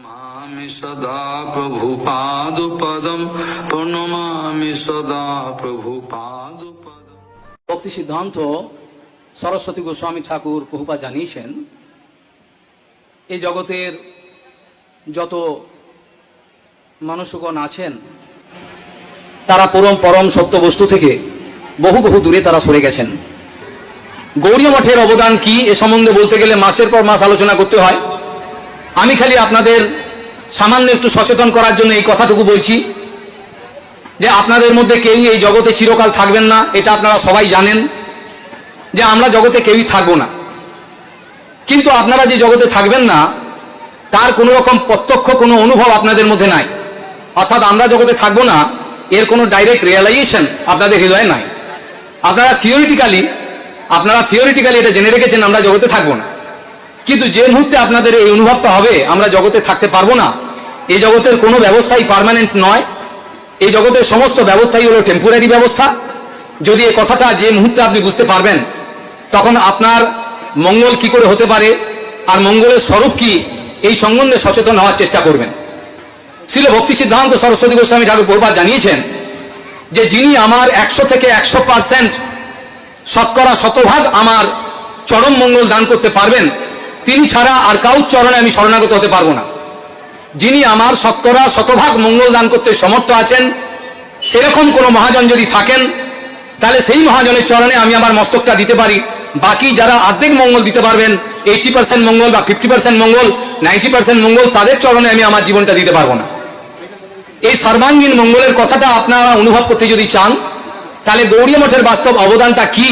প্রণমামি সদা প্রভু পাদুপদম প্রণমামি সদা প্রভু পাদুপদম ভক্তি সিদ্ধান্ত সরস্বতী গোস্বামী ঠাকুর প্রভুপা জানিয়েছেন এই জগতের যত মানুষগণ আছেন, তারা পরম পরম সত্য বস্তু থেকে বহু বহু দূরে তারা সরে গেছেন। গৌরী মঠের অবদান কি এ সম্বন্ধে বলতে গেলে মাসের পর মাস আলোচনা করতে হয়। আমি খালি আপনাদের সামান্য একটু সচেতন করার জন্য এই কথাটুকু বলছি যে আপনাদের মধ্যে কেউই এই জগতে চিরকাল থাকবেন না, এটা আপনারা সবাই জানেন যে আমরা জগতে কেউই থাকব না। কিন্তু আপনারা যে জগতে থাকবেন না, তার কোনো রকম প্রত্যক্ষ, কোনো অনুভব আপনাদের মধ্যে নাই। অর্থাৎ আমরা জগতে থাকব না, এর কোনো ডাইরেক্ট রিয়েলাইজেশন আপনাদের হৃদয়ে নাই। আপনারা থিওরিটিক্যালি আপনারা থিওরিটিক্যালি এটা জেনে রেখেছেন, আমরা জগতে থাকব না। কিন্তু যে মুহূর্তে আপনাদের এই অনুভবটা হবে, আমরা জগতে থাকতে পারব না। এই জগতের কোনো ব্যবস্থাই পার্মানেন্ট নয়। এই জগতের সমস্ত ব্যবস্থাই হলো টেম্পোরারি ব্যবস্থা। যদি এই কথাটা যে মুহূর্তে আপনি বুঝতে পারবেন, তখন আপনার মঙ্গল কি করে হতে পারে, আর মঙ্গলের স্বরূপ কি, এই সম্বন্ধে সচেতন হওয়ার চেষ্টা করবেন। ছিল ভক্তি সিদ্ধান্ত সরস্বতী গোস্বামী ঠাকুর প্রভুপাত জানিয়েছেন যে, যিনি আমার একশো থেকে একশো পার্সেন্ট শতকরা শতভাগ আমার চরম মঙ্গল দান করতে পারবেন তিনি ছাড়া আর কাউর চরণে আমি শরণাগত হতে পারব না। যিনি আমার শতকরা, শতভাগ মঙ্গল দান করতে সমর্থ আছেন, সেরকম কোনো মহাজন যদি থাকেন, তাহলে সেই মহাজনের চরণে আমি আমার মস্তকটা দিতে পারি। বাকি যারা অর্ধেক মঙ্গল দিতে পারবেন এইটি পার্সেন্ট মঙ্গল বা ফিফটি পার্সেন্ট মঙ্গল নাইনটি পার্সেন্ট মঙ্গল, তাদের চরণে আমি আমার জীবনটা দিতে পারব না। এই সর্বাঙ্গীন মঙ্গলের কথাটা আপনারা অনুভব করতে যদি চান, তাহলে গৌরী মঠের বাস্তব অবদানটা কি,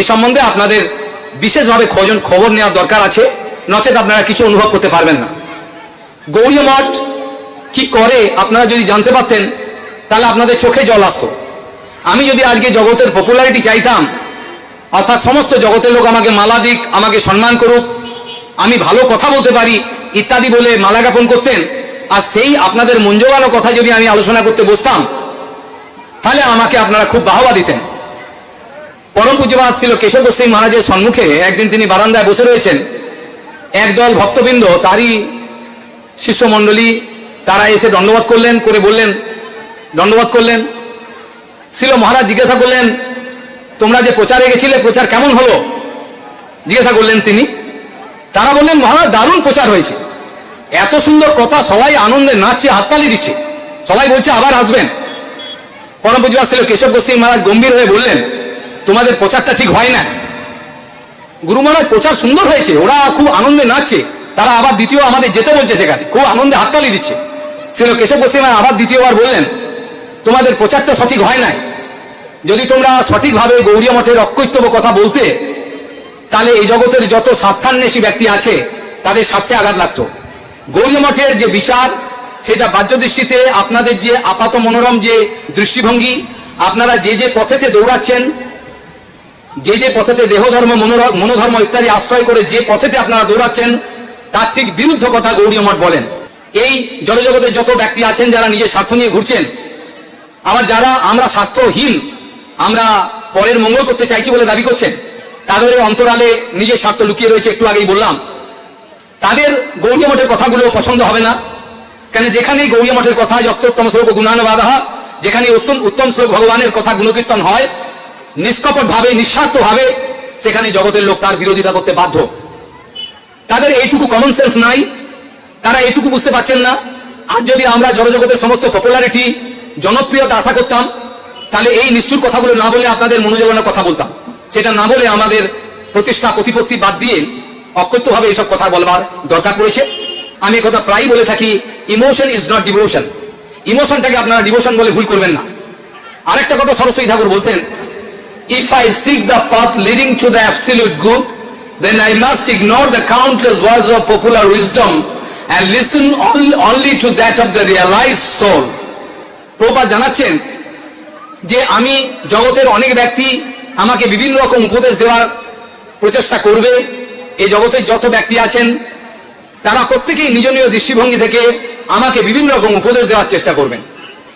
এ সম্বন্ধে আপনাদের বিশেষভাবে খোঁজন খবর নেওয়ার দরকার আছে। নচেত আপনারা কিছু অনুভব করতে পারবেন না। গৌরী মঠ কি করে, আপনারা যদি জানতে পারতেন, তাহলে আপনাদের চোখে জল আসতো। আমি যদি আজকে জগতের পপুলারিটি চাইতাম, অর্থাৎ সমস্ত জগতের লোক আমাকে মালা দিক, আমাকে সম্মান করুক, আমি ভালো কথা বলতে পারি, ইত্যাদি বলে মালা জ্ঞাপন করতেন, আর সেই আপনাদের মন জোগানো কথা যদি আমি আলোচনা করতে বসতাম, তাহলে আমাকে আপনারা খুব বাহবা দিতেন। পরম পূজ্যপাত ছিল কেশব সিং মহারাজের সম্মুখে, একদিন তিনি বারান্দায় বসে রয়েছেন। একদল ভক্তবৃন্দ, তারই শিষ্যমণ্ডলী, তারা এসে দণ্ডবাদ করলেন, করে বললেন দণ্ডবাদ করলেন। ছিল মহারাজ জিজ্ঞাসা করলেন, তোমরা যে প্রচারে গেছিলে, প্রচার কেমন হলো? জিজ্ঞাসা করলেন তিনি। তারা বললেন, মহারাজ, দারুণ প্রচার হয়েছে। এত সুন্দর কথা সবাই আনন্দে নাচছে, হাততালি দিচ্ছে। সবাই বলছে, আবার আসবেন। পরম পূজা ছিল কেশব গোস্বী মহারাজ গম্ভীর হয়ে বললেন, তোমাদের প্রচারটা ঠিক হয় না। গুরু মহারাজ প্রচার সুন্দর হয়েছে, ওরা খুব আনন্দে নাচছে। তারা আবার দ্বিতীয় আমাদের যেতে বলছে সেখানে, খুব আনন্দে হাততালি দিচ্ছে। ছিল কেশব গোস্বী মহারাজ আবার দ্বিতীয়বার বললেন, তোমাদের প্রচারটা সঠিক হয় নাই। যদি তোমরা সঠিকভাবে গৌরীয় মঠের অকৈত্যব কথা বলতে, তাহলে এই জগতের যত স্বার্থান্বেষী ব্যক্তি আছে, তাদের স্বার্থে আঘাত লাগত। গৌরী মঠের যে বিচার, সেটা বাহ্য দৃষ্টিতে আপনাদের যে আপাত মনোরম যে দৃষ্টিভঙ্গি, আপনারা যে যে পথেতে দৌড়াচ্ছেন যে যে পথেতে দেহধর্ম মনোধর্ম ইত্যাদি আশ্রয় করে যে পথেতে আপনারা দৌড়াচ্ছেন, তার ঠিক বিরুদ্ধ কথা গৌরীয় মঠ বলেন। এই জনজগতের যত ব্যক্তি আছেন, যারা নিজের স্বার্থ নিয়ে ঘুরছেন, আবার যারা আমরা স্বার্থহীন, আমরা পরের মঙ্গল করতে চাইছি বলে দাবি করছেন, তাদের অন্তরালে নিজের স্বার্থ লুকিয়ে রয়েছে, একটু আগেই বললাম। তাদের গৌরী মঠের কথাগুলো পছন্দ হবে না। কেন যেখানেই গৌরী মঠের কথা যত্তম শ্লোক গুণানুবাদাহা যেখানে উত্তম উত্তম শ্লোক ভগবানের কথা গুণকীর্তন হয় নিষ্কপট ভাবে নিঃস্বার্থ ভাবে সেখানে জগতের লোক তার বিরোধিতা করতে বাধ্য। তাদের এইটুকু কমন সেন্স নাই, তারা এইটুকু বুঝতে পারছেন না। আর যদি আমরা জনজগতের সমস্ত পপুলারিটি জনপ্রিয়তা আশা করতাম, তাহলে এই নিষ্ঠুর কথাগুলো না বলে আপনাদের মনোযোগনের কথা বলতাম। সেটা না বলে আমাদের প্রতিষ্ঠা, প্রতিপত্তি বাদ দিয়ে অকথ্যভাবে এইসব কথা বলবার দরকার পড়েছে। আমি কথা প্রায়ই বলে থাকি ইমোশন ইজ নট ডিভোশন ইমোশনটাকে আপনারা ডিভোশন বলে ভুল করবেন না। আরেকটা কথা সরস্বতী ঠাকুর বলছেন If I seek the path leading to the absolute good, then I must ignore the countless words of popular wisdom and listen only, to that of the realized soul. প্রভা জানাচ্ছেন যে আমি জগতের অনেক ব্যক্তি আমাকে বিভিন্ন রকম উপদেশ দেওয়ার প্রচেষ্টা করবে এই জগতের যত ব্যক্তি আছেন তারা প্রত্যেকেই নিজ নিজ দৃষ্টিভঙ্গি থেকে আমাকে বিভিন্ন রকম উপদেশ দেওয়ার চেষ্টা করবেন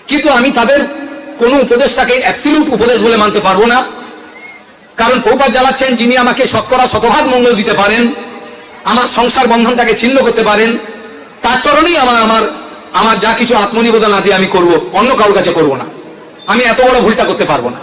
কিন্তু আমি তাদের কোনো উপদেশটাকে অ্যাবসিলিউট উপদেশ বলে মানতে পারব না। কারণ প্রপাত জ্বালাচ্ছেন, যিনি আমাকে শতকরা শতভাগ মঙ্গল দিতে পারেন, আমার সংসার বন্ধনটাকে ছিন্ন করতে পারেন, তার চরণেই আমার আমার আমার যা কিছু আত্মনিবেদন আদি আমি করব, অন্য কারোর কাছে করব না। আমি এত বড় ভুলটা করতে পারব না।